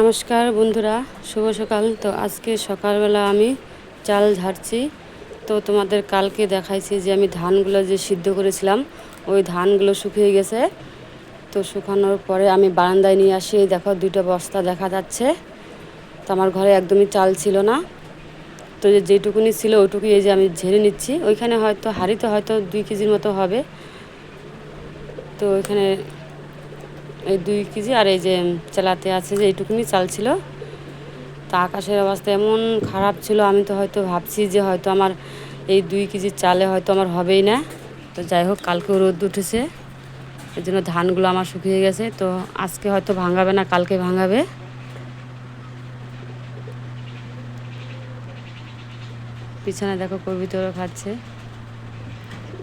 নমস্কার বন্ধুরা, শুভ সকাল। তো আজকে সকালবেলা আমি চাল ঝাড়ছি। তো তোমাদের কালকে দেখাইছি যে আমি ধানগুলো যে সিদ্ধ করেছিলাম, ওই ধানগুলো শুকিয়ে গেছে। তো শুকানোর পরে আমি বারান্দায় নিয়ে আসি। দেখো, দুইটা বস্তা দেখা যাচ্ছে। তো আমার ঘরে একদমই চাল ছিল না। তো যেটুকুনি ছিল ওইটুকুই এই যে আমি ঝেড়ে নিচ্ছি। ওইখানে হয়তো হাঁড়িতে হয়তো দুই কেজির মতো হবে। তো ওইখানে এই দুই কেজি আর এই যে চালাতে আছে যে এইটুকুনি চাল ছিল। তা আকাশের অবস্থা এমন খারাপ ছিল, আমি তো হয়তো ভাবছি যে হয়তো আমার এই দুই কেজি চালে হয়তো আমার হবেই না। তো যাই হোক, কালকেও রোদ উঠেছে, এই জন্য ধানগুলো আমার শুকিয়ে গেছে। তো আজকে হয়তো ভাঙাবে না, কালকে ভাঙাবে। পিছনে দেখো কবিতরও খাচ্ছে।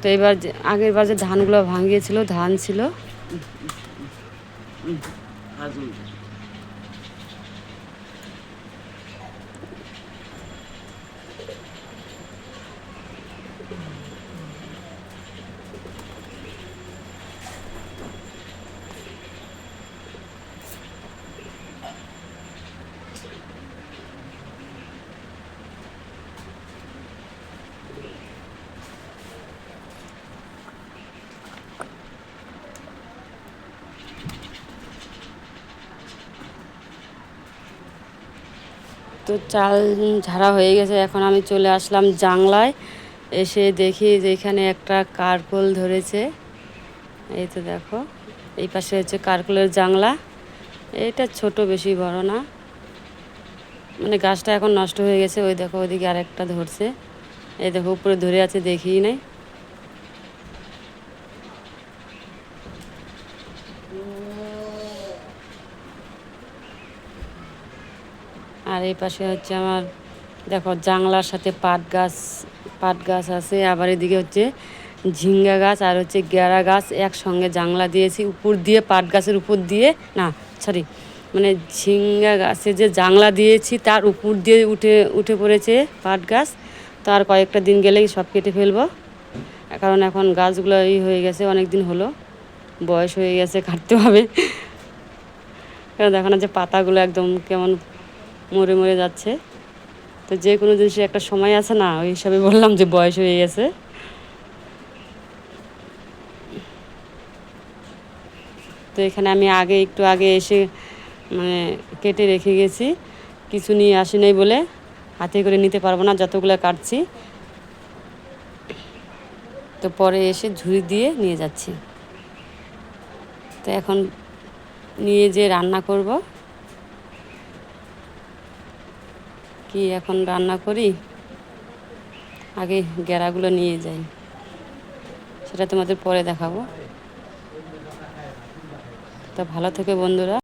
তো এবার আগের বার যে ধানগুলো ভাঙিয়েছিল, ধান ছিল। Uhum. As luzes. তো চাল ঝাড়া হয়ে গেছে। এখন আমি চলে আসলাম জাংলায় এসে দেখি যে এখানে একটা কারকোল ধরেছে। এই তো দেখো, এই পাশে হচ্ছে কারকোলের জাংলা এটা ছোট, বেশি বড় না। মানে গাছটা এখন নষ্ট হয়ে গেছে। ওই দেখো, ওইদিকে আরেকটা ধরছে। এই দেখো, উপরে ধরে আছে দেখি নাই। আর এই পাশে হচ্ছে আমার, দেখো জাংলার সাথে পাট গাছ পাট গাছ আছে। আবার এদিকে হচ্ছে ঝিঙ্গা গাছ আর হচ্ছে গেরা গাছ একসঙ্গে জাংলা দিয়েছি, উপর দিয়ে পাট গাছের উপর দিয়ে, না সরি মানে ঝিঙ্গা গাছে যে জাংলা দিয়েছি তার উপর দিয়ে উঠে উঠে পড়েছে পাট গাছ। তার কয়েকটা দিন গেলেই সব কেটে ফেলব। কারণ এখন গাছগুলো ই হয়ে গেছে, অনেক দিন হলো, বয়স হয়ে গেছে, কাটতে হবে। কারণ দেখো না যে পাতাগুলো একদম কেমন মরে মরে যাচ্ছে। তো যে কোনো জিনিসের একটা সময় আছে না, ওই হিসাবে বললাম যে বয়স হয়ে গেছে। তো এখানে আমি আগে একটু আগে এসে মানে কেটে রেখে গেছি। কিছু নিয়ে আসি নাই বলে, হাতে করে নিতে পারব না, যতগুলো কাটছি। তো পরে এসে ঝুড়ি দিয়ে নিয়ে যাচ্ছি। তো এখন নিয়ে যে রান্না করব। কি এখন রান্না করি? আগে গেরাগুলো নিয়ে যাই। সেটা তোমাদের পরে দেখাবো। তো ভালো থেকে বন্ধুরা।